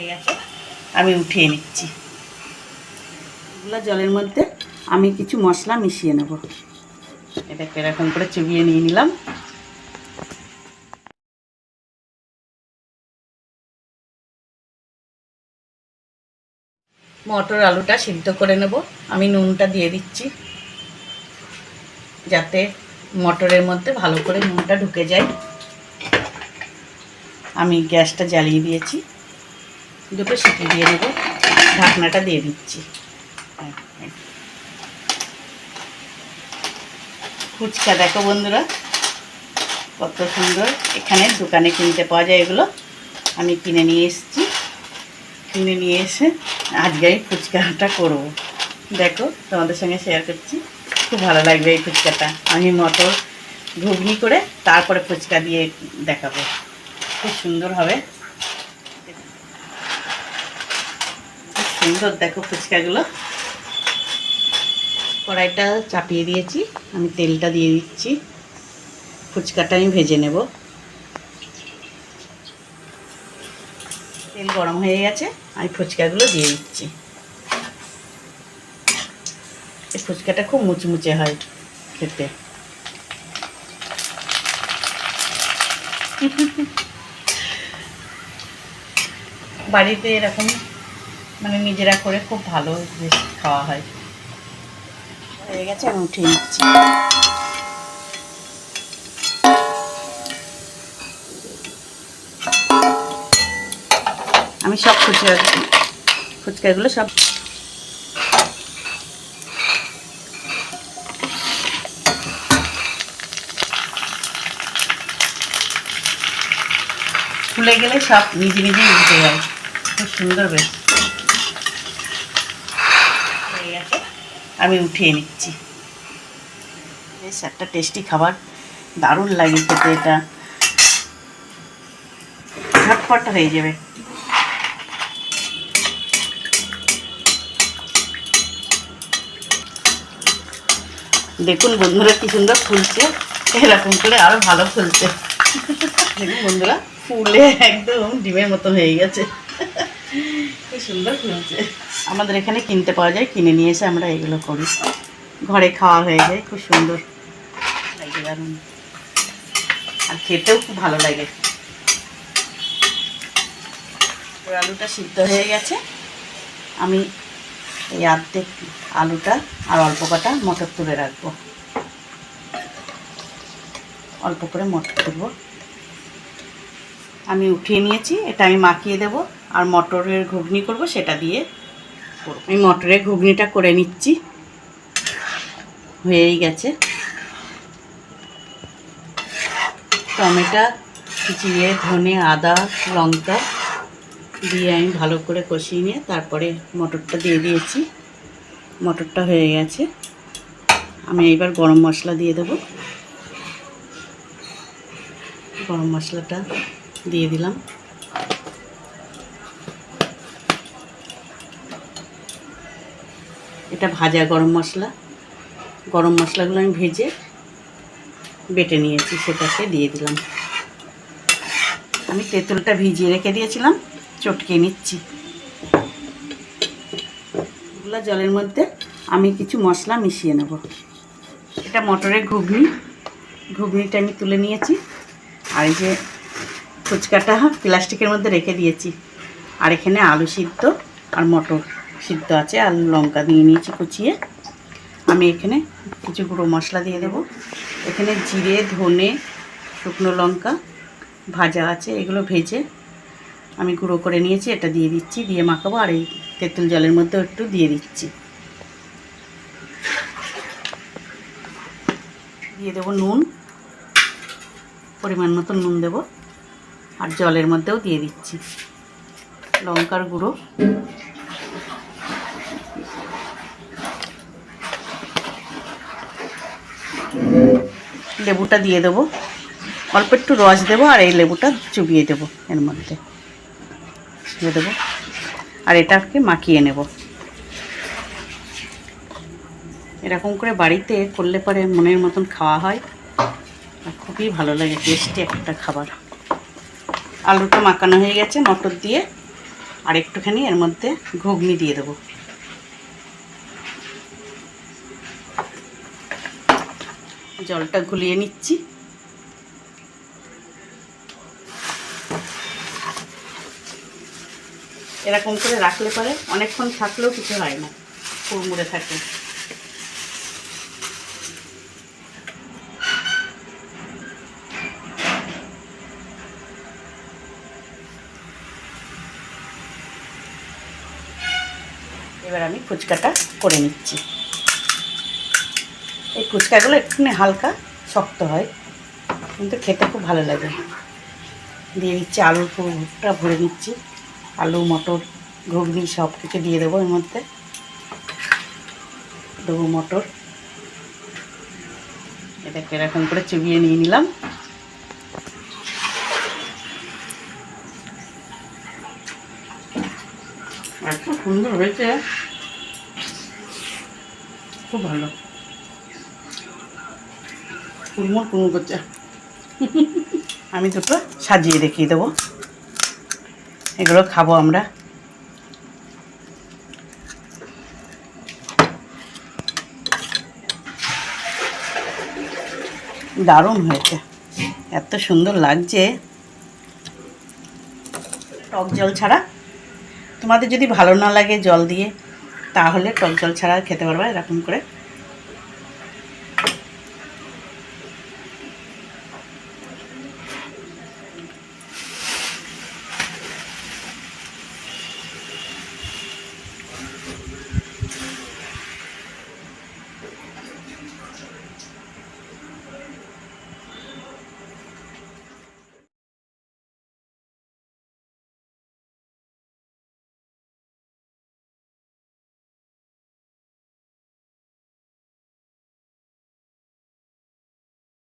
হয়ে গেছে, আমি উঠিয়ে নিচ্ছি। এগুলো জলের মধ্যে আমি কিছু মশলা মিশিয়ে নেব। এটাকে এরকম করে চুবিয়ে নিয়ে নিলাম। মটর আলুটা সিদ্ধ করে নেব। আমি নুনটা দিয়ে দিচ্ছি, যাতে মটরের মধ্যে ভালো করে নুনটা ঢুকে যায়। আমি গ্যাসটা জ্বালিয়ে দিয়েছি। দুটো সিটি দিয়ে নেব। ঢাকনাটা দিয়ে দিচ্ছি। ফুচকা দেখো বন্ধুরা, কত সুন্দর। এখানে দোকানে কিনতে পাওয়া যায় এগুলো। আমি কিনে নিয়ে এসেছি। কিনে নিয়ে এসে আজকে আমি ফুচকাটা করব। দেখো, তোমাদের সঙ্গে শেয়ার করছি। খুব ভালো লাগবে এই ফুচকাটা। আমি মটর ঘুগনি করে তারপরে ফুচকা দিয়ে দেখাবো। খুব সুন্দর হবে। সুন্দর, দেখো ফুচকাগুলো। কড়াইটা চাপিয়ে দিয়েছি, আমি তেলটা দিয়ে দিচ্ছি। ফুচকাটা আমি ভেজে নেব। তেল গরম হয়ে গেছে, আমি ফুচকাগুলো দিয়ে দিচ্ছি। এই ফুচকাটা খুব মুচমুচে হয় খেতে। বাড়িতে এরকম মানে নিজেরা করে খুব ভালো বেশ খাওয়া হয়। হয়ে গেছে আমি উঠিয়ে নিচ্ছি। আমি সব ফুচকা ফুচকাগুলো সব ফুলে গেলে সব নিজে নিজেই উঠে যায়। খুব সুন্দর বেশ হয়ে গেছে আমি উঠিয়ে নিচ্ছি। বেশ, একটা টেস্টি খাবার। দারুণ লাগে খেতে এটা। ঝটপট হয়ে যাবে। দেখুন বন্ধুরা কি সুন্দর ফুলছে। এরকম করে আরও ভালো ফুলছে। দেখুন বন্ধুরা, ফুলে একদম ডিমের মতো হয়ে গেছে। সুন্দর আমাদের এখানে কিনতে পাওয়া যায়, কিনে নিয়ে এসে আমরা এগুলো করি। ঘরে খাওয়া হয়ে যায়, খুব সুন্দর লাগে আর খেতেও খুব ভালো লাগে। আলুটা সিদ্ধ হয়ে গেছে। আমি এই আর্ধেক আলুটা আর অল্প কটা মটর তুলে রাখব। অল্প করে মটর তুলবো। আমি উঠিয়ে নিয়েছি, এটা আমি মাখিয়ে দেব। আর মটরের ঘুগনি করব, সেটা দিয়ে আমি মটরের ঘুগনিটা করে নিচ্ছি। হয়েই গেছে। টমেটো, জিরে, ধনে, আদা, লঙ্কা দিয়ে আমি ভালো করে কষিয়ে নিয়ে তারপরে মটরটা দিয়ে দিয়েছি। মটরটা হয়ে গেছে। আমি এবার গরম মশলা দিয়ে দেবো। গরম মশলাটা দিয়ে দিলাম। এটা ভাজা গরম মশলা। গরম মশলাগুলো আমি ভেজে বেটে নিয়েছি, সেটাকে দিয়ে দিলাম। আমি তেঁতুলটা ভিজিয়ে রেখে দিয়েছিলাম, চটকে নিচ্ছি। এগুলো জলের মধ্যে আমি কিছু মশলা মিশিয়ে নেব। এটা মটরের ঘুগনি। ঘুগনিটা আমি তুলে নিয়েছি। আর এই যে ফুচকাটা প্লাস্টিকের মধ্যে রেখে দিয়েছি। আর এখানে আলু সিদ্ধ আর মটর। সিদ্ধ আছে আর লঙ্কা দিয়ে নিয়েছি কুচিয়ে। আমি এখানে কিছু গুঁড়ো মশলা দিয়ে দেব। এখানে জিরে, ধনে, শুকনো লঙ্কা ভাজা আছে, এগুলো ভেজে আমি গুঁড়ো করে নিয়েছি, এটা দিয়ে দিচ্ছি, দিয়ে মাখাবো, আর এই তেঁতুল জলের মধ্যে একটু দিয়ে দিচ্ছি। দিয়ে দেবো নুন, পরিমাণ মতো নুন দেব, আর জলের মধ্যেও দিয়ে দিচ্ছি লঙ্কার গুঁড়ো। লেবুটা দিয়ে দেবো। অল্প একটু রস দেবো আর এই লেবুটা চুবিয়ে দেবো এর মধ্যে। দিয়ে দেবো। আর এটাকে মাখিয়ে নেব। এরকম করে বাড়িতে করলে পরে মনের মতন খাওয়া হয়। আর খুবই ভালো লাগে টেস্টি একটা খাবার। আলুটা মাখানো হয়ে গেছে, মটর দিয়ে। আর একটুখানি এর মধ্যে ঘুগনি দিয়ে দেবো। জলটা গুলিয়ে নিচ্ছি। এরকম করে রাখলে পরে অনেকক্ষণ থাকলেও কিছু হয় না কুড়মুড়ে থাকে। এবার আমি ফুচকাটা করে নিচ্ছি। এই ফুচকাগুলো একটুখানি হালকা, শক্ত হয়, কিন্তু খেতে খুব ভালো লাগে। দিয়ে দিচ্ছি আলুর পুরোটা ভরে নিচ্ছি। আলু, মটর, ঘুগনি সব কিছু দিয়ে দেবো এর মধ্যে। দেবো মটর। এটাকে এরকম করে চুবিয়ে নিয়ে নিলাম। এত সুন্দর হয়েছে। খুব ভালো। কুড়মুড় কুড়মুড় করছে। আমি দুটো সাজিয়ে দেখিয়ে দেবো। এগুলো খাব আমরা। দারুণ হয়েছে। এত সুন্দর লাগছে। টক জল ছাড়া। তোমাদের যদি ভালো না লাগে জল দিয়ে, তাহলে টক জল ছাড়া খেতে পারবা এরকম করে।